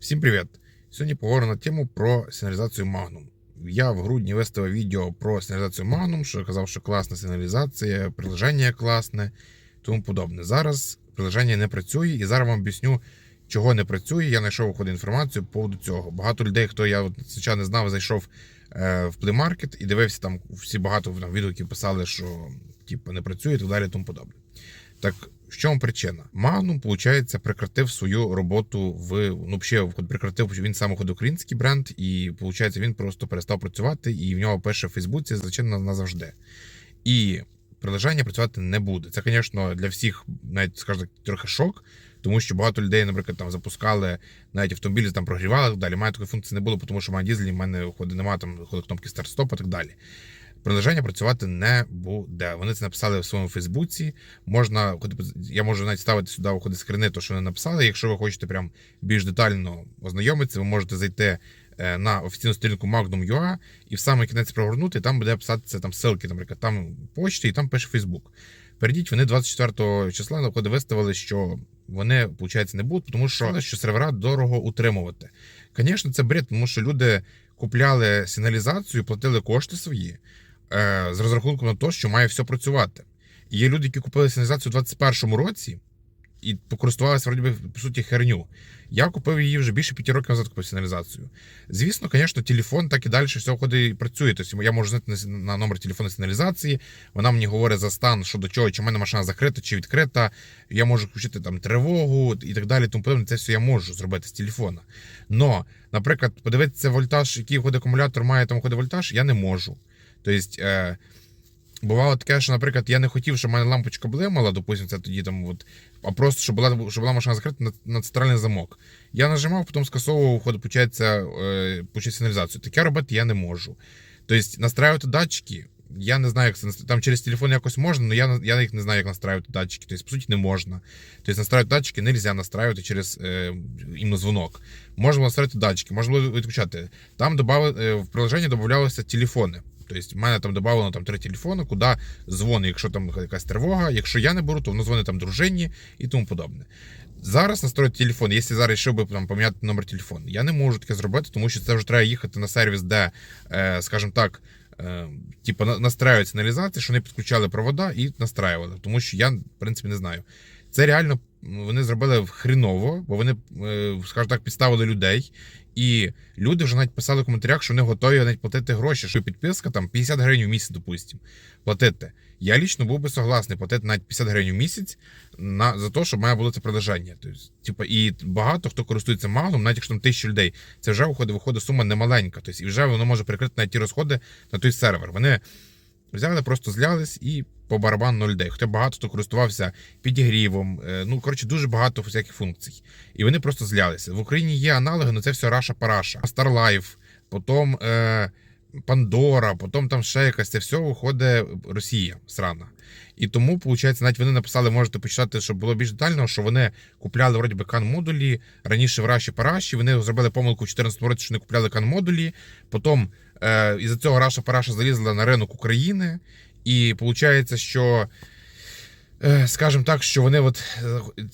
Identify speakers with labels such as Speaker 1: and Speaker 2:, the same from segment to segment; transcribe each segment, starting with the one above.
Speaker 1: Всім привіт! Сьогодні поговоримо на тему про сигналізацію Magnum. Я в грудні виставив відео про сигналізацію Magnum, що казав, що класна сигналізація, приложення класне, тому подобне. Зараз приложення не працює, і зараз вам об'ясню, чого не працює. Я знайшов виходу інформацію по поводу цього. Багато людей, хто я звичайно не знав, зайшов е, в Market і дивився там всі багато там, відгуків писали, що типу, не працює і так далі, тому подобне. Так в чому причина? Magnum, виходить, прекратив свою роботу в ну, взагалі, прекратив він саме український бренд, і виходить, він просто перестав працювати, і в нього пише в Фейсбуці зачинено назавжди. І приложення працювати не буде. Це, звісно, для всіх, навіть скажімо трохи шок, тому що багато людей, наприклад, там запускали навіть автомобілі, там прогрівали так далі. Має такої функції не було, тому що мене дізелі в мене виходить, немає там виходить кнопки старт-стоп і так далі. Приложення працювати не буде. Вони це написали в своєму Фейсбуці. Можна я можу навіть ставити сюди виходить скрини, то що вони написали. Якщо ви хочете прям більш детально ознайомитися, ви можете зайти е, на офіційну сторінку Magnum.ua і в самий кінець прогорнути, там буде писатися там ссылки, наприклад, там почті, і там пише Фейсбук. Перейдіть, вони 24 числа на входи виставили, що вони, виходить, не будуть, тому що, що сервера дорого утримувати. Звісно, це бред, тому що люди купляли сигналізацію, платили кошти свої. Е, з розрахунком на те, що має все працювати. І є люди, які купили сигналізацію у 2021 році і покористувалися вроді би, по суті херню. Я купив її вже більше п'яти років назад купив сигналізацію. Звісно, звісно, телефон так і далі все ходить і працює. Тобто я можу знати на номер телефону сигналізації. Вона мені говорить за стан, що до чого, чи в мене машина закрита, чи відкрита. Я можу включити там тривогу і так далі. Тому подобне. Це все я можу зробити з телефона. Но, наприклад, подивитися вольтаж, який ходить акумулятор має там ходить вольтаж, я не можу. Тобто, е, бувало таке, що, наприклад, я не хотів, щоб в мене лампочка блимала, допустим, це тоді там, от, а просто щоб була щоб була машина закрита на, на центральний замок. Я нажимав, потім скасовував, виходить, е, почати сигналізацію. Таке робити я не можу. Тобто, настраювати датчики. Я не знаю, як це там через телефон якось можна, але я я не знаю, як настраювати датчики. Тобто, по суті, не можна. Тобто, настраювати датчики не можна настраювати через е, дзвонок. Можна настраювати датчики, можна було відключати. Там добавили, е, в приложенні додавалися телефони. Тобто, в мене там додано там три телефони, куди дзвони, якщо там якась тривога. Якщо я не беру, то воно дзвонить там дружині і тому подобне. Зараз настроїти телефон, якщо зараз йшов би там поміняти номер телефону, я не можу таке зробити, тому що це вже треба їхати на сервіс, де, е, скажімо так, е, типу, настраюють сигналізації, що вони підключали провода і настраювали, тому що я, в принципі, не знаю. Це реально вони зробили хріново, бо вони, е, скажімо так, підставили людей. І люди вже навіть писали в коментарях, що вони готові навіть платити гроші, що підписка там 50 гривень в місяць, допустимо, платити. Я лічно був би согласний платити навіть 50 гривень в місяць на, за те, щоб має було це продажання. Тобто, типу, і багато хто користується маглом, навіть якщо там тисячі людей, це вже виходить, виходить сума немаленька. Тобто, і вже воно може перекрити навіть ті розходи на той сервер. Вони взяли, просто злялись і по барабану людей. Хоча багато хто користувався підігрівом. е, Ну, коротше, дуже багато всяких функцій. І вони просто злялися. В Україні є аналоги, але це все раша параша. Starlife, потім е, Пандора, потім там ще якась це все виходить Росія срана. І тому, виходить, навіть вони написали, можете почитати, щоб було більш детально, що вони купляли вроді би кан-модулі раніше в Раші Параші. Вони зробили помилку в 2014 році, що не купляли кан-модулі. Потім е, із-за цього Раша Параша залізла на ринок України. І виходить, що, е, скажімо так, що вони от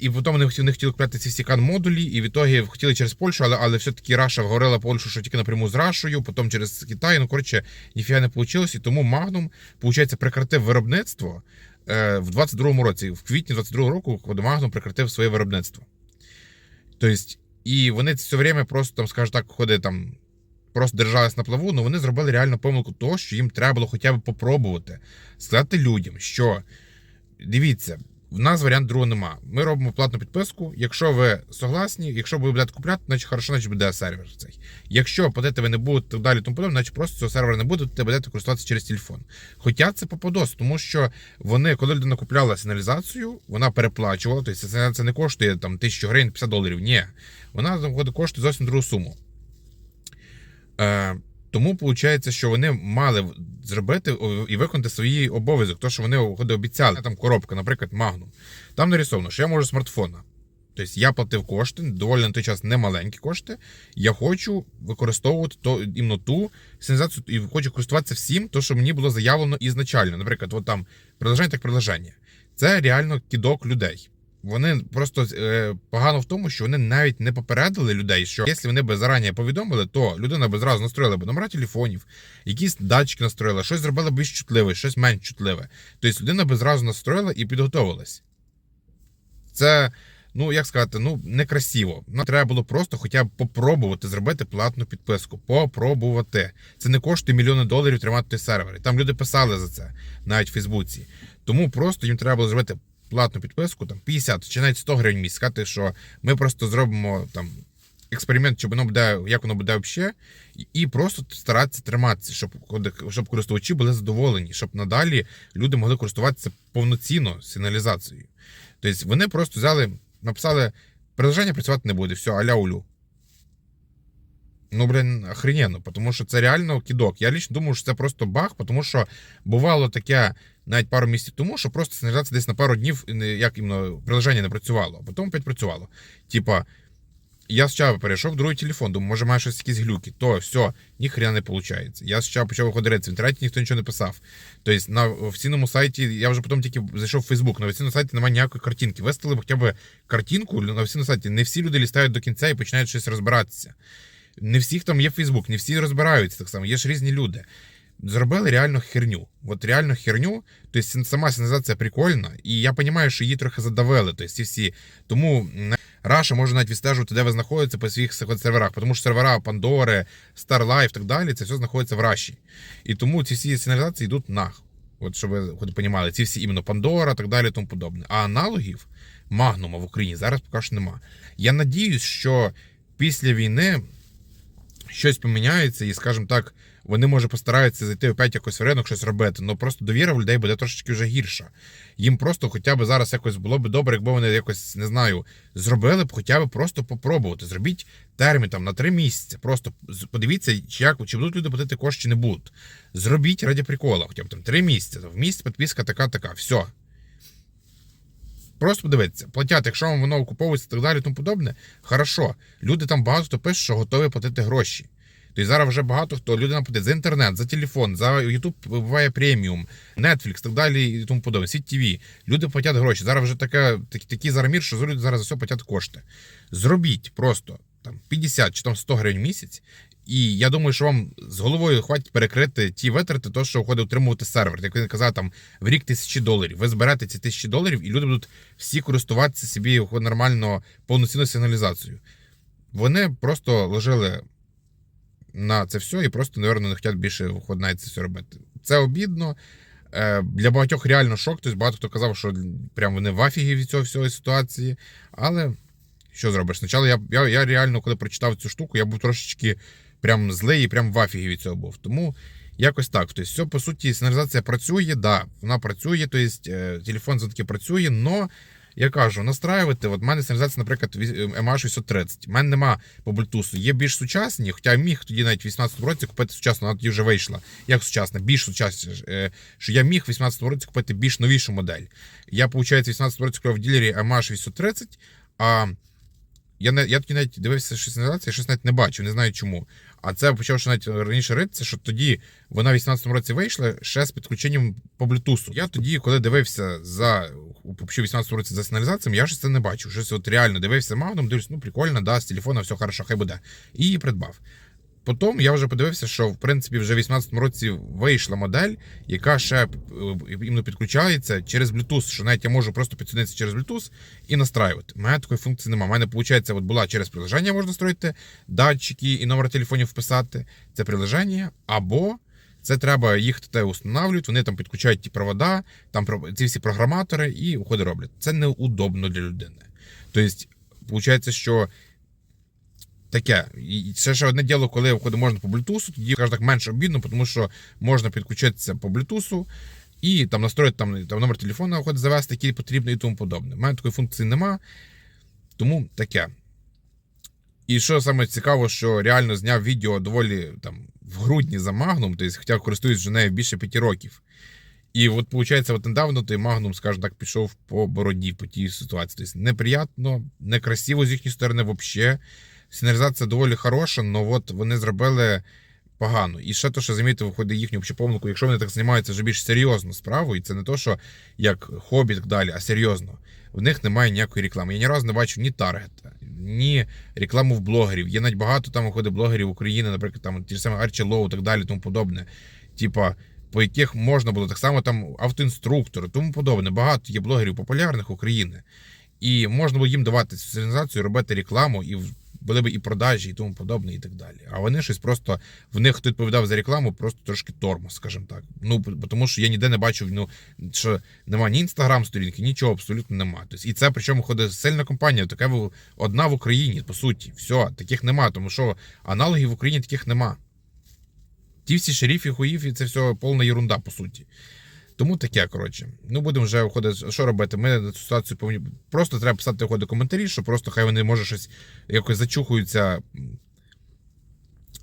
Speaker 1: і потім вони хотіли, не хотіли купляти ці всі кан-модулі, і в ітогі хотіли через Польщу, але але все-таки Раша говорила Польщу, що тільки напряму з Рашою, потім через Китай. Ну, коротше, ніфіга не вийшло. І тому Magnum, виходить, прекратив виробництво е, в 22-му році. В квітні 22-го року, коли Magnum прекратив своє виробництво. Тобто, і вони все время просто, там, скажімо так, ходить там просто держались на плаву, ну, вони зробили реально помилку того, що їм треба було хоча б попробувати сказати людям, що дивіться, в нас варіант другого нема. Ми робимо платну підписку. Якщо ви согласні, якщо ви будете купляти, значить хорошо, значить буде сервер цей. Якщо платити ви не будете так далі, тому подобне, значить просто цього сервера не буде, то будете користуватися через телефон. Хоча це попадос, тому що вони, коли людина купляла сигналізацію, вона переплачувала, тобто сигналізація не коштує там тисячу гривень, 50 доларів. Ні, вона коштує зовсім другу суму. Е, тому виходить, що вони мали зробити і виконати свої обов'язок, то що вони обіцяли. Там коробка, наприклад, Magnum. Там нарисовано, що я можу смартфона. Тобто я платив кошти, доволі на той час немаленькі кошти. Я хочу використовувати то іменно ту сигналізацію і хочу користуватися всім, то що мені було заявлено ізначально. Наприклад, от там приложення так приложення. Це реально кідок людей. Вони просто е, погано в тому, що вони навіть не попередили людей, що якщо вони б зарані повідомили, то людина б зразу настроїла б номера телефонів, якісь датчики настроїла, щось зробила більш чутливе, щось менш чутливе. Тобто людина би зразу настроїла і підготовилась. Це, ну як сказати, ну некрасиво. Нам треба було просто хоча б попробувати зробити платну підписку. Попробувати. Це не коштує мільйони доларів тримати той сервер. Там люди писали за це навіть в Фейсбуці. Тому просто їм треба було зробити платну підписку, там 50 чи навіть 100 гривень в місяць, сказати, що ми просто зробимо там експеримент, чи воно буде, як воно буде взагалі, і- просто старатися триматися, щоб, щоб користувачі були задоволені, щоб надалі люди могли користуватися повноцінно сигналізацією. Тобто вони просто взяли, написали, приложення працювати не буде, все, аля улю. Ну, блін, охрененно, тому що це реально кидок. Я лично думаю, що це просто баг, тому що бувало таке навіть пару місяців тому, що просто сигналізація десь на пару днів, як іменно приложення не працювало, а потім опять працювало. Типа, я спочатку перейшов в другий телефон, думаю, може має щось якісь глюки. То все, ніхрена не виходить. Я спочатку почав виходити в інтернеті, ніхто нічого не писав. Тобто на офіційному сайті, я вже потім тільки зайшов в Фейсбук, на офіційному сайті немає ніякої картинки. Виставили б хоча б картинку на офіційному сайті. Не всі люди лістають до кінця і починають щось розбиратися. Не всіх там є Фейсбук, не всі розбираються так само, є ж різні люди. Зробили реально херню. От реально херню. Тобто сама сигналізація прикольна, і я розумію, що її трохи задавили. Тобто всі. Тому Раша може навіть відстежувати, де ви знаходитеся по своїх серверах, тому що сервера Пандори, Starlife і так далі, це все знаходиться в Раші. І тому ці всі сигналізації йдуть нах. От щоб ви розуміли, ці всі іменно Пандора, так далі, тому подобне. А аналогів Магнума в Україні зараз поки що нема. Я надіюсь, що після війни щось поміняється, і, скажімо так, вони може постараються зайти опять якось в ринок, щось робити. Ну просто довіра в людей буде трошечки вже гірша. Їм просто хоча б зараз якось було б добре, якби вони якось не знаю, зробили б хоча б просто попробувати. Зробіть термін там на три місяці. Просто подивіться, чи як чи будуть люди платити кошти, чи не будуть. Зробіть раді прикола, хоча б там три місяці. В місяць підписка така, така. Все. Просто подивіться, платять, якщо вам воно окуповується і так далі, тому подобне, хорошо. Люди там багато хто пише, що готові платити гроші. Тобто зараз вже багато хто людина платить за інтернет, за телефон, за YouTube буває преміум, Netflix, так далі і тому подобне. Сіть ТВ. Люди платять гроші. Зараз вже таке, так, такий зарамір, що люди зараз за все платять кошти. Зробіть просто там 50 чи там 100 гривень в місяць. І я думаю, що вам з головою хватить перекрити ті витрати, то що входить утримувати сервер. Як він казав, там в рік тисячі доларів. Ви зберете ці тисячі доларів, і люди будуть всі користуватися собі нормально повноцінною сигналізацією. Вони просто ложили на це все і просто, напевно, не хочуть більше виходить, це все робити. Це обідно. Е, Для багатьох реально шок. Тобто багато хто казав, що прям вони в афігі від цього всього ситуації. Але що зробиш? Спочатку я, я, я реально, коли прочитав цю штуку, я був трошечки прям злий і прям в афігі від цього був. Тому якось так. Тобто, все, по суті, сигналізація працює, да, вона працює, тобто телефон все-таки працює, но я кажу, настраювати. От в мене сигналізація, наприклад, MH 630. У мене нема по Bluetooth. Є більш сучасні, хоча я міг тоді навіть в 18 році купити сучасну, вона тоді вже вийшла. Як сучасна, більш сучасна. е, Що я міг в 18 році купити більш новішу модель. Я, виходить, в 18 році купив в ділері MH 830, а я, не, я тоді навіть дивився, щось назад, я щось навіть не бачив, не знаю чому. А це почав що навіть раніше ритися, що тоді вона в 18-му році вийшла ще з підключенням по Bluetooth. Я тоді, коли дивився за у 18-му році за сигналізацією, я щось це не бачив. Щось от реально дивився магном, дивлюсь, ну прикольно, да, з телефона все хорошо, хай буде. І придбав. Потім я вже подивився, що в принципі вже в 18-му році вийшла модель, яка ще е, іменно підключається через Bluetooth, що навіть я можу просто підсунутися через Bluetooth і настраювати. У мене такої функції немає. У мене, виходить, от була через приложення можна строїти датчики і номер телефонів вписати. Це приложення, або це треба їх те устанавлюють, вони там підключають ті провода, там ці всі програматори і уходи роблять. Це неудобно для людини. Тобто, виходить, що таке. І це ще одне діло, коли входить можна по Bluetooth, тоді так менш обідно, тому що можна підключитися по Bluetooth і там настроїти там, там номер телефону виходить завести, який потрібно, і тому подобне. У мене такої функції нема, тому таке. І що саме цікаво, що реально зняв відео доволі там в грудні за Magnum, тобто, хоча користуюсь нею більше п'яти років. І от, виходить, от недавно той Magnum, скажімо так, пішов по бороді по тій ситуації. Тобто неприятно, некрасиво з їхньої сторони взагалі. Сигналізація доволі хороша, але от вони зробили погано. І ще то, що замітив, виходить їхню помилку, якщо вони так займаються вже більш серйозно справою, і це не то, що як хобі так далі, а серйозно. в них немає ніякої реклами. Я ні разу не бачив ні таргета, ні рекламу в блогерів. Є навіть багато там виходить блогерів України, наприклад, там ті ж самі Арчі Лоу так далі, тому подобне. Типа, по яких можна було так само там автоінструктори, тому подобне. Багато є блогерів популярних України. І можна було їм давати соціалізацію, робити рекламу, і були б і продажі, і тому подобне, і так далі. А вони щось просто в них хто відповідав за рекламу, просто трошки тормоз, скажімо так. Ну тому що я ніде не бачив, ну що нема ні інстаграм сторінки, нічого абсолютно нема. Тобто, і це причому ходить сильна компанія, така одна в Україні, по суті. Все, таких нема, тому що аналогів в Україні таких нема. Ті всі шерифи, хуїфи, це все повна ерунда, по суті. Тому таке, коротше. Ну, будемо вже виходити, що робити? Ми на цю ситуацію повинні. Просто треба писати виходить коментарі, що просто хай вони може щось якось зачухуються.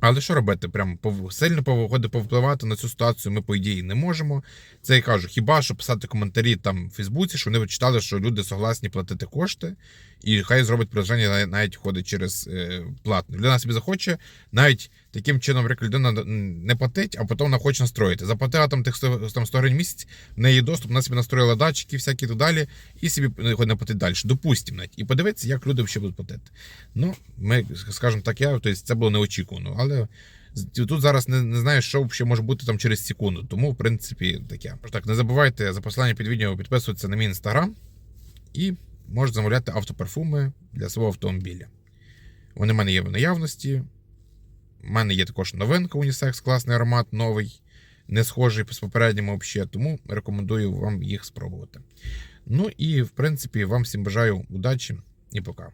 Speaker 1: Але що робити? Прям сильно повиходить повпливати на цю ситуацію ми, по ідеї, не можемо. Це я кажу, хіба що писати коментарі там в Фейсбуці, що вони читали, що люди согласні платити кошти, і хай зробить приложення навіть- ходить через е, платне. Людина собі захоче, навіть таким чином, як людина не платить, а потім вона хоче настроїти. заплатила там тих 100, там 100 гривень місяць, в неї доступ, вона собі настроїла датчики, всякі і так далі, і собі не хоче платити далі. Допустимо навіть. І подивитися, як люди ще будуть платити. Ну, ми, скажімо так, я, тобто це було неочікувано, але тут зараз не, не знаю, що ще може бути там через секунду. Тому, в принципі, таке. Так, не забувайте за посилання під відео підписуватися на мій інстаграм і можете замовляти автопарфуми для свого автомобіля. Вони в мене є в наявності. У мене є також новинка унісекс, класний аромат, новий, не схожий з попередніми взагалі, тому рекомендую вам їх спробувати. Ну і в принципі, вам всім бажаю удачі і пока.